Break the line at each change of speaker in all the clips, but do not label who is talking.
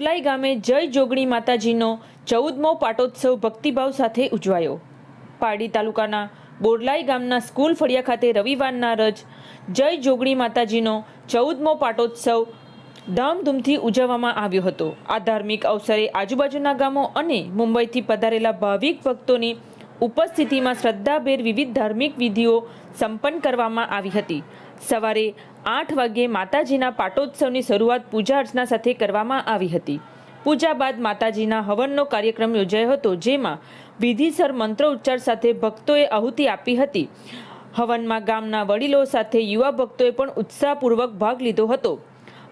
બોરલાઈ ગામે જય જોગણી માતાજીનો ચૌદમો પાટોત્સવ ભક્તિભાવ સાથે ઉજવાયો. પારડી તાલુકાના બોરલાઈ ગામના સ્કૂલ ફળિયા ખાતે રવિવારના રજ જય જોગણી માતાજીનો ચૌદમો પાટોત્સવ ધામધૂમથી ઉજવવામાં આવ્યો હતો. આ ધાર્મિક અવસરે આજુબાજુના ગામો અને મુંબઈથી પધારેલા ભાવિક ભક્તોની ઉપસ્થિતિમાં શ્રદ્ધાભેર વિવિધ ધાર્મિક વિધિઓ સંપન્ન કરવામાં આવી હતી. સવારે આઠ વાગ્યે માતાજીના પાટોત્સવની શરૂઆત પૂજા અર્ચના સાથે કરવામાં આવી હતી. પૂજા બાદ માતાજીના હવનનો કાર્યક્રમ યોજાયો હતો, જેમાં વિધિસર મંત્રોચ્ચાર સાથે ભક્તોએ આહુતિ આપી હતી. હવનમાં ગામના વડીલો સાથે યુવા ભક્તોએ પણ ઉત્સાહપૂર્વક ભાગ લીધો હતો.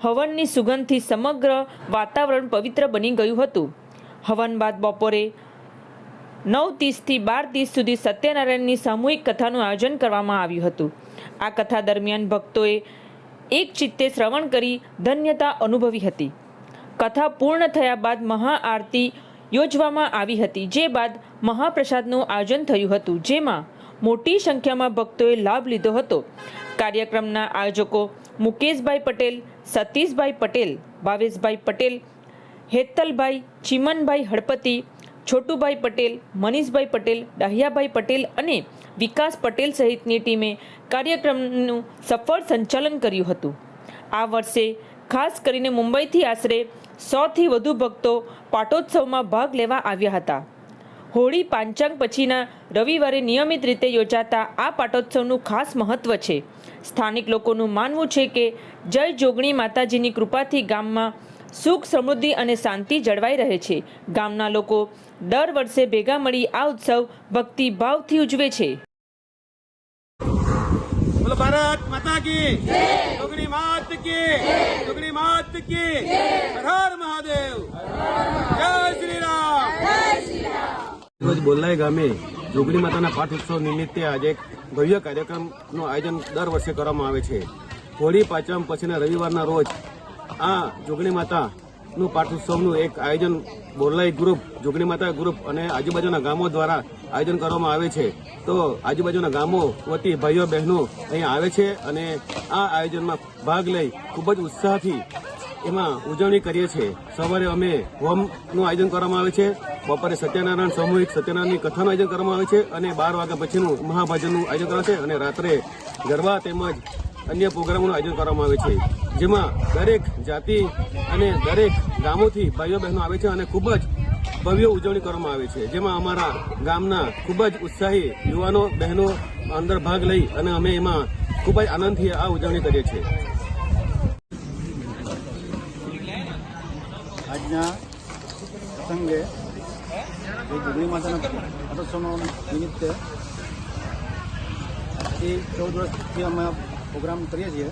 હવનની સુગંધથી સમગ્ર વાતાવરણ પવિત્ર બની ગયું હતું. હવન બાદ બપોરે નવ ત્રીસથી બાર ત્રીસ સુધી સત્યનારાયણની સામૂહિક કથાનું આયોજન કરવામાં આવ્યું હતું. આ કથા દરમિયાન ભક્તોએ એક ચિત્તે શ્રવણ કરી ધન્યતા અનુભવી હતી. કથા પૂર્ણ થયા બાદ મહાઆરતી યોજવામાં આવી હતી, જે બાદ મહાપ્રસાદનું આયોજન થયું હતું, જેમાં મોટી સંખ્યામાં ભક્તોએ લાભ લીધો હતો. કાર્યક્રમના આયોજકો મુકેશભાઈ પટેલ, સતીશભાઈ પટેલ, ભાવેશભાઈ પટેલ, હેતલભાઈ, ચિમનભાઈ હળપતિ છોટુભાઈ પટેલ, મનીષભાઈ પટેલ, ડાહિયાભાઈ પટેલ અને વિકાસ પટેલ સહિતની ટીમે કાર્યક્રમનું સફળ સંચાલન કર્યું હતું. આ વર્ષે ખાસ કરીને મુંબઈથી આશરે સોથી વધુ ભક્તો પાટોત્સવમાં ભાગ લેવા આવ્યા હતા. હોળી પાંચાંગ પછીના રવિવારે નિયમિત રીતે યોજાતા આ પાટોત્સવનું ખાસ મહત્વ છે. સ્થાનિક લોકોનું માનવું છે કે જય જોગણી માતાજીની કૃપાથી ગામમાં સુખ સમૃદ્ધિ અને શાંતિ જળવાઈ રહે છે. ગામના લોકો દર વર્ષે ભેગા મળી આ ઉત્સવ ભક્તિ ભાવથી ઉજવે છે.
બોલો ભારત માતા કી જોગણી માત કી જોગણી માત કી હર મહાદેવ! જય શ્રી રામ રોજ બોલાય ગામે જોગણી માતાના પાઠ ઉત્સવ નિમિત્તે આજે એક ભવ્ય કાર્યક્રમનું આયોજન દર વર્ષે કરવામાં આવે છે. હોળી પાંચમ પછીના રવિવારના રોજ આ જોગણી માતાનું નું પાઠોત્સવનું એક આયોજન બોરલાઈ ગ્રુપ, જોગણી માતા ગ્રુપ અને આજુબાજુના ગામો દ્વારા આયોજન કરવામાં આવે છે. તો આજુબાજુના ગામો વતી ભાઈઓ, બહેનો અહીંયા આવે છે અને આ આયોજનમાં ભાગ લઈ ખૂબ જ ઉત્સાહથી એમાં ઉજવણી કરીએ છીએ. સવારે અમે હોમનું આયોજન કરવામાં આવે છે, બપોરે સત્યનારાયણ સામૂહિક સત્યનારાયણની કથાનું આયોજન કરવામાં આવે છે અને બાર વાગ્યા પછીનું મહાભજનનું આયોજન કરવામાં છે અને રાત્રે ગરબા તેમજ અન્ય પ્રોગ્રામોનું આયોજન કરવામાં આવે છે. જેમાં દરેક જાતિ અને દરેક ગામોથી ભાઈઓ બહેનો આવે છે અને ખૂબ જ ભવ્ય ઉજવણી કરવામાં આવે છે. જેમાં અમારા ગામના ખૂબ જ ઉત્સાહી યુવાનો બહેનો અંદર ભાગ લઈ અને અમે એમાં ખૂબ જ આનંદથી આ ઉજવણી કરીએ છીએ.
આજના પ્રસંગે જોગણી માતાના પાટોત્સવનો નિમિત્તે એ ચૌદ વર્ષથી અમે પ્રોગ્રામ કરીએ છીએ.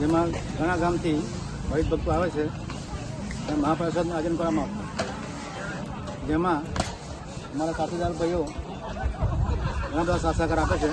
જેમાં ઘણા ગામથી ભક્તો આવે છે. અને મહાપ્રસાદનું આયોજન કરવામાં આવતું. જેમાં અમારા સાથીદાર ભાઈઓ ઘણા બધા સાથ આપે છે.